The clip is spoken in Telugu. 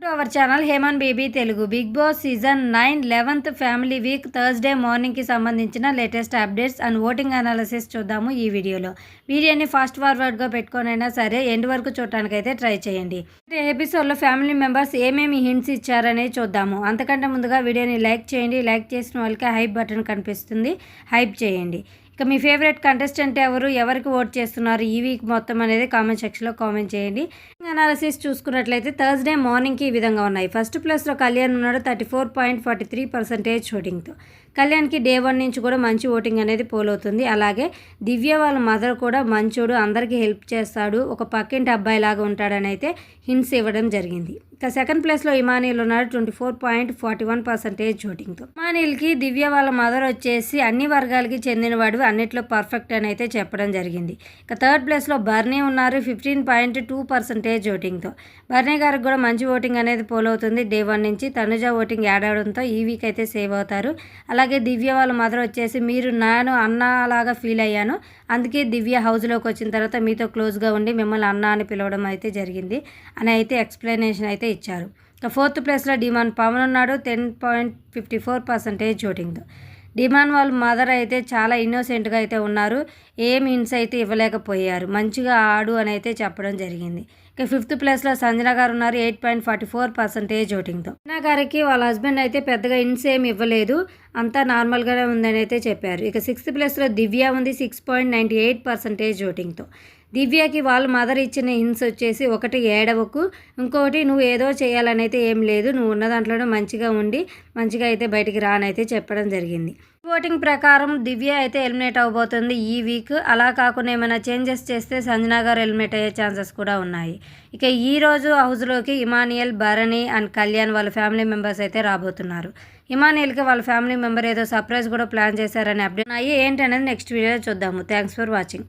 Our channel Heman baby Telugu Bigg Boss season nine eleventh family week Thursday మార్నింగ్కి సంబంధించిన latest updates and voting analysis చూద్దాము ఈ వీడియోలో. వీడియోని ఫాస్ట్ ఫార్వర్డ్గా పెట్టుకొనైనా సరే ఎండ్ వరకు చూడటానికైతే ట్రై చేయండి. ఎపిసోడ్లో ఫ్యామిలీ మెంబర్స్ ఏమేమి హింట్స్ ఇచ్చారనేది చూద్దాము. అంతకంటే ముందుగా వీడియోని లైక్ చేయండి. లైక్ చేసిన వాళ్ళకి హైప్ బటన్ కనిపిస్తుంది. హైప్ చేయండి. ఇక మీ ఫేవరెట్ కంటెస్టెంట్ ఎవరు? ఎవరికి ఓట్ చేస్తున్నారు? ఈ వీక్ మొత్తం అనేది కామెంట్ సెక్షన్లో కామెంట్ చేయండి. అనాలిసిస్ చూసుకున్నట్లయితే థర్స్డే మార్నింగ్కి ఈ విధంగా ఉన్నాయి. ఫస్ట్ ప్లేస్లో కళ్యాణ్ ఉన్నాడు thirty four point forty three percentage ఓటింగ్తో కళ్యాణ్కి డే వన్ నుంచి కూడా మంచి ఓటింగ్ అనేది పోలవుతుంది అలాగే దివ్య వాళ్ళ మదర్ కూడా మంచోడు అందరికీ హెల్ప్ చేస్తాడు ఒక పక్కింటి అబ్బాయి లాగా ఉంటాడని అయితే హింట్స్ ఇవ్వడం జరిగింది. ఇక సెకండ్ ప్లేస్లో ఇమానీల్ ఉన్నాడు twenty four point forty one percentage ఓటింగ్తో ఇమానీల్కి దివ్య వాళ్ళ మదర్ వచ్చేసి అన్ని వర్గాలకి చెందినవాడు అన్నిట్లో పర్ఫెక్ట్ అని అయితే చెప్పడం జరిగింది. ఇక థర్డ్ ప్లేస్లో బర్నీ ఉన్నారు ఫిఫ్టీన్ పాయింట్ టూ పర్సెంటేజ్ ఓటింగ్తో. బర్నీ గారికి కూడా మంచి ఓటింగ్ అనేది పోలవుతుంది. డే వన్ నుంచి తనుజ ఓటింగ్ యాడ్ అవడంతో ఈ వీక్ అయితే సేవ్ అవుతారు. అలాగే దివ్య వాళ్ళ మదర్ వచ్చేసి మీరు నేను అన్న లాగా ఫీల్ అయ్యాను. అందుకే దివ్య హౌస్లోకి వచ్చిన తర్వాత మీతో క్లోజ్గా ఉండి మిమ్మల్ని అన్న అని పిలవడం అయితే జరిగింది. అని అయితే ఎక్స్ప్లెనేషన్ అయితే ఇచ్చారు. ఇక ఫోర్త్ ప్లేస్లో డిమాండ్ పవన్ ఉన్నాడు ten point fifty four percentage ఓటింగ్తో. Demon వాళ్ళ మదర్ అయితే చాలా ఇన్నోసెంట్గా అయితే ఉన్నారు. ఏం ఇన్స్ అయితే ఇవ్వలేకపోయారు. మంచిగా ఆడు అని అయితే చెప్పడం జరిగింది. ఇక ఫిఫ్త్ ప్లేస్లో సంజన గారు ఉన్నారు. Eight point forty four percentage ఓటింగ్తో. Sanjana గారికి వాళ్ళ హస్బెండ్ అయితే పెద్దగా ఇన్స్ ఏమి ఇవ్వలేదు. అంతా నార్మల్గానే ఉందని అయితే చెప్పారు. ఇక సిక్స్త్ ప్లేస్లో దివ్య ఉంది. Six point ninety eight percentage ఓటింగ్తో. దివ్యకి వాళ్ళ మదర్ ఇచ్చిన హింట్స్ వచ్చేసి ఒకటి ఏడవకు ఇంకొకటి నువ్వు ఏదో చేయాలని అయితే ఏం లేదు నువ్వు ఉన్న దాంట్లోనే మంచిగా ఉండి మంచిగా అయితే బయటికి రానైతే చెప్పడం జరిగింది. ఓటింగ్ ప్రకారం దివ్య అయితే ఎలిమినేట్ అవబోతుంది ఈ వీక్. అలా కాకుండా ఏమైనా చేంజెస్ చేస్తే సంజనా గారు ఎలిమినేట్ అయ్యే ఛాన్సెస్ కూడా ఉన్నాయి. ఇక ఈ రోజు హౌస్లోకి ఇమానియల్ భరణి అండ్ కళ్యాణ్ వాళ్ళ ఫ్యామిలీ మెంబర్స్ అయితే రాబోతున్నారు. ఇమానియల్కి వాళ్ళ ఫ్యామిలీ మెంబర్ ఏదో సర్ప్రైజ్ కూడా ప్లాన్ చేశారని అప్డేట్ అయ్యి ఏంటనేది నెక్స్ట్ వీడియోలో చూద్దాము. Thanks for watching